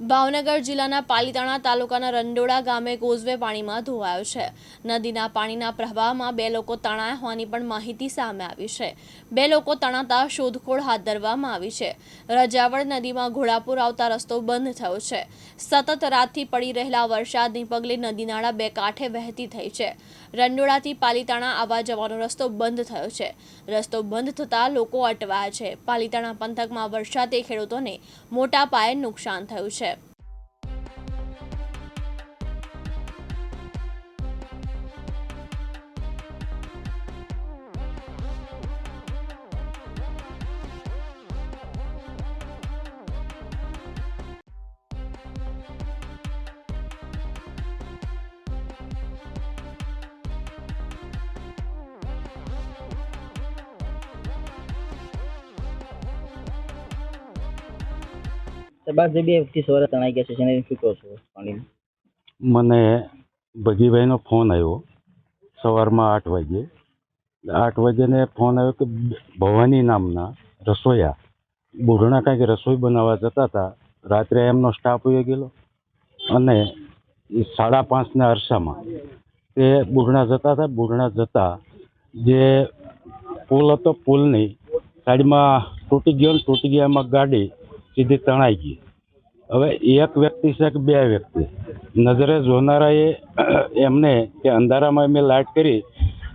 ભાવનગર જિલ્લાના પાલીતાણા તાલુકાના રંડોળા ગામે કોઝવે પાણીમાં ધોવાયો છે. નદીના પાણીના પ્રવાહમાં બે લોકો તણાયા હોવાની પણ માહિતી સામે આવી છે. બે લોકો તણાતા શોધખોળ હાથ ધરવામાં આવી છે. રજાવળ નદીમાં ઘોડાપુર આવતા રસ્તો બંધ થયો છે. સતત રાતથી પડી રહેલા વરસાદની પગલે નદી નાળા બે કાંઠે વહેતી થઈ છે. રંડોળાથી પાલીતાણા આવવા જવાનો રસ્તો બંધ થયો છે. રસ્તો બંધ થતાં લોકો અટવાયા છે. પાલીતાણા પંથકમાં વરસાદે ખેડૂતોને મોટા પાયે નુકસાન થયું છે. ત્યારબાદ જે બે સવારે તણાઈ ગયા છે, જેને શું મને ભગીભાઈનો ફોન આવ્યો સવારમાં આઠ વાગ્યે. આઠ વાગ્યાને ફોન આવ્યો કે ભવાની નામના રસોઈયા બુઢણા કાંઈક રસોઈ બનાવવા જતા હતા. રાત્રે એમનો સ્ટાફ હોઈ ગયેલો અને સાડા પાંચના અરસામાં તે બુઢણા જતા હતા. બુઢણા જતા જે પુલ હતો, પુલની સાઈડમાં તૂટી ગયો ને તૂટી ગયા એમાં ગાડી સીધી તણાઈ ગઈ. હવે એક વ્યક્તિ છે કે બે વ્યક્તિ? નજરે જોનારાએ એમને કે અંધારામાં મેં લાઇટ કરી,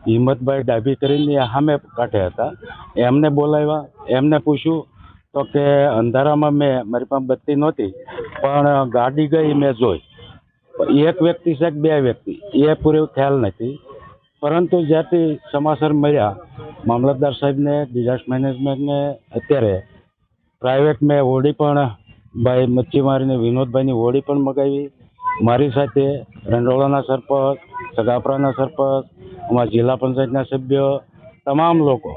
હિંમતભાઈ ડાભી કરીને સામે કાંઠે હતા. એમને બોલાવ્યા, એમને પૂછ્યું, તો કે અંધારામાં મેં, મારી પાસે બત્તી નહોતી, પણ ગાડી ગઈ મેં જોઈ. એક વ્યક્તિ છે કે બે વ્યક્તિ? એ પૂરો ખ્યાલ નથી. પરંતુ જ્યારથી સમાચાર મળ્યા, મામલતદાર સાહેબને ડિઝાસ્ટર મેનેજમેન્ટને અત્યારે પ્રાઇવેટ મેં હોડી પણ ભાઈ મચ્છીમારીને વિનોદભાઈની હોડી પણ મગાવી. મારી સાથે રંડોળાના સરપંચ, સગાપરાના સરપંચ, અમારા જિલ્લા પંચાયતના સભ્ય, તમામ લોકો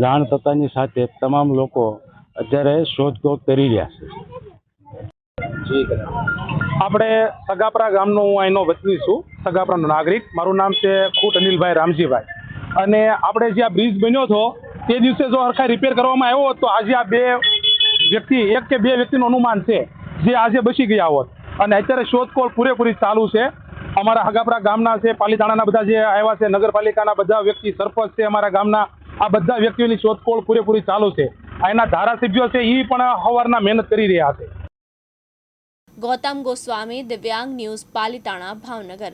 જાણ થતાની સાથે તમામ લોકો અત્યારે શોધખોળ કરી રહ્યા છે. આપણે સગાપરા ગામનો હું અહીંનો વતની છું, સગાપરાનો નાગરિક. મારું નામ છે ખૂટ અનિલભાઈ રામજીભાઈ. અને આપણે જે આ બ્રિજ બન્યો હતો, તે દિવસે જો હરખા રિપેર કરવામાં આવ્યો તો આજે આ બે વ્યક્તિ એક કે બે વ્યક્તિનું અનુમાન છે, જે આજે બચી ગયા હોત. અને અત્યારે શોધખોળ પૂરેપૂરી ચાલુ છે. અમારા હગાપરા ગામના છે, પાલીતાણાના બધા જે આવ્યા છે, નગરપાલિકાના બધા વ્યક્તિ, સરપંચ છે અમારા ગામના, આ બધા વ્યક્તિઓની શોધખોળ પૂરેપૂરી ચાલુ છે. એના ધારાસભ્યો છે એ પણ સવારના મહેનત કરી રહ્યા છે. ગૌતમ ગોસ્વામી, દિવ્યાંગ ન્યૂઝ, પાલીતાણા, ભાવનગર.